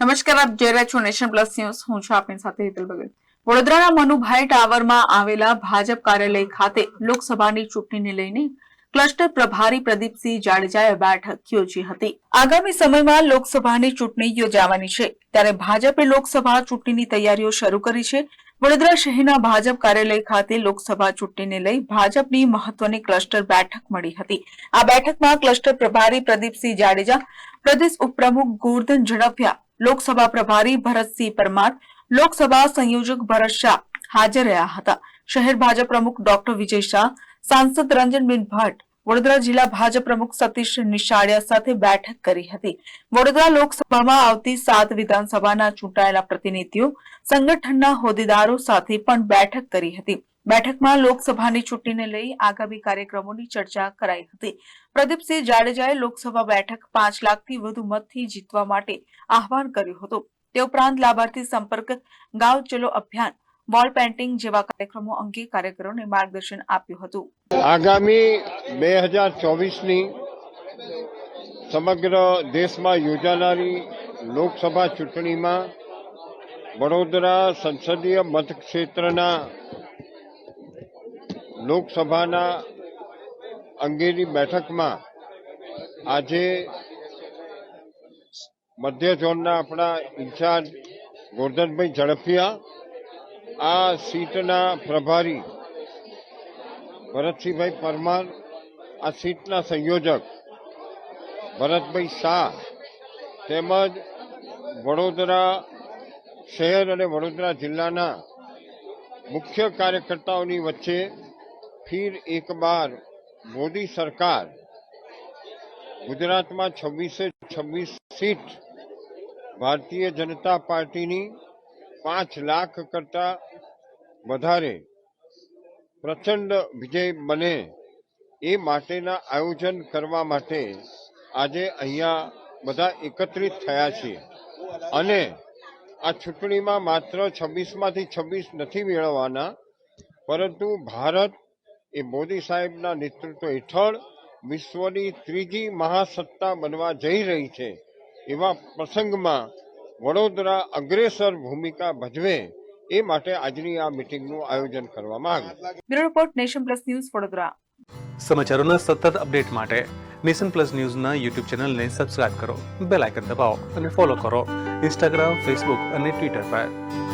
નમસ્કાર, આપ જોઈ રહ્યા છો નેશન પ્લસ ન્યૂઝ. હું છું આપની સાથે હિતલ ભગત. વડોદરાના મનુભાઈ ટાવરમાં આવેલા ભાજપ કાર્યાલય ખાતે લોકસભાની ચૂંટણીને લઈને ક્લસ્ટર પ્રભારી પ્રદીપસિંહ જાડેજાએ બેઠક યોજી હતી. આગામી સમયમાં લોકસભાની ચૂંટણી યોજાવાની છે. ત્યારે ભાજપે લોકસભા ચૂંટણીની તૈયારીઓ શરૂ કરી છે. વડોદરા શહેરના ભાજપ કાર્યાલય ખાતે લોકસભા ચૂંટણીને લઈ ભાજપની મહત્વની ક્લસ્ટર બેઠક મળી હતી. આ બેઠકમાં ક્લસ્ટર પ્રભારી પ્રદીપસિંહ જાડેજા, પ્રદેશ ઉપપ્રમુખ ગોરધન ઝડફિયા લોકસભા પ્રભારી ભરતસિંહ પરમાર, લોકસભા સંયોજક ભરત શાહ હાજર રહ્યા હતા. શહેર ભાજપ પ્રમુખ ડોક્ટર વિજય શાહ, સાંસદ રંજનબેન ભટ્ટ, વડોદરા જિલ્લા ભાજપ પ્રમુખ સતીશ નિશાળિયા સાથે બેઠક કરી હતી. વડોદરા લોકસભામાં આવતી સાત વિધાનસભાના ચૂંટાયેલા પ્રતિનિધિઓ, સંગઠનના હોદ્દેદારો સાથે પણ બેઠક કરી હતી. બેઠકમાં લોકસભાની ચૂંટણીને લઈ આગામી કાર્યક્રમોની ચર્ચા કરાઈ હતી. પ્રદીપસિંહ જાડેજાએ લોકસભા બેઠક પાંચ લાખથી વધુ મતથી જીતવા માટે આહવાન કર્યું હતું. તે ઉપરાંત લાભાર્થી સંપર્ક, ગાંવ ચલો અભિયાન, વોલ પેન્ટિંગ જેવા કાર્યક્રમો અંગે કાર્યકરોને માર્ગદર્શન આપ્યું હતું. આગામી બે હજાર ચોવીસની સમગ્ર દેશમાં યોજાનારી લોકસભા ચૂંટણીમાં વડોદરા સંસદીય મતક્ષેત્રના લોકસભાના અંગેની બેઠકમાં આજે મધ્ય ઝોનના આપણા ઇન્ચાર્જ ગોરધનભાઈ ઝડફિયા આ સીટના પ્રભારી ભરતસિંહભાઈ પરમાર, આ સીટના સંયોજક ભરતભાઈ શાહ તેમજ વડોદરા શહેર અને વડોદરા જિલ્લાના મુખ્ય કાર્યકર્તાઓની વચ્ચે ફિર એક બાર, મોદી સરકાર, ગુજરાતમાં છવ્વીસે છવ્વીસ સીટ, ભારતીય જનતા પાર્ટીની પાંચ લાખ કરતા વધારે. પ્રચંડ વિજય બને એ માટેના આયોજન કરવા માટે આજે અહીંયા બધા એકત્રિત થયા છીએ. અને આ ચૂંટણીમાં માત્ર છવ્વીસમાંથી છવ્વીસ નથી મેળવવાના, પરંતુ ભારત એ મોદી સાહેબના નેતૃત્વ હેઠળ વિશ્વની ત્રીજી મહાસત્તા બનવા જઈ રહી છે. એવા પ્રસંગમાં વડોદરા અગ્રેસર ભૂમિકા ભજવે એ માટે આજની આ મિટિંગનું આયોજન કરવામાં આવ્યું. Bureau report Nation Plus News Vadodara. સમાચારોના સતત અપડેટ માટે નેશન પ્લસ ન્યૂઝના યુટ્યુબ ચેનલને સબસ્ક્રાઇબ કરો બેલ આઇકન દબાવો અને ફોલો કરો ઇન્સ્ટાગ્રામ ફેસબુક અને ટ્વિટર પર.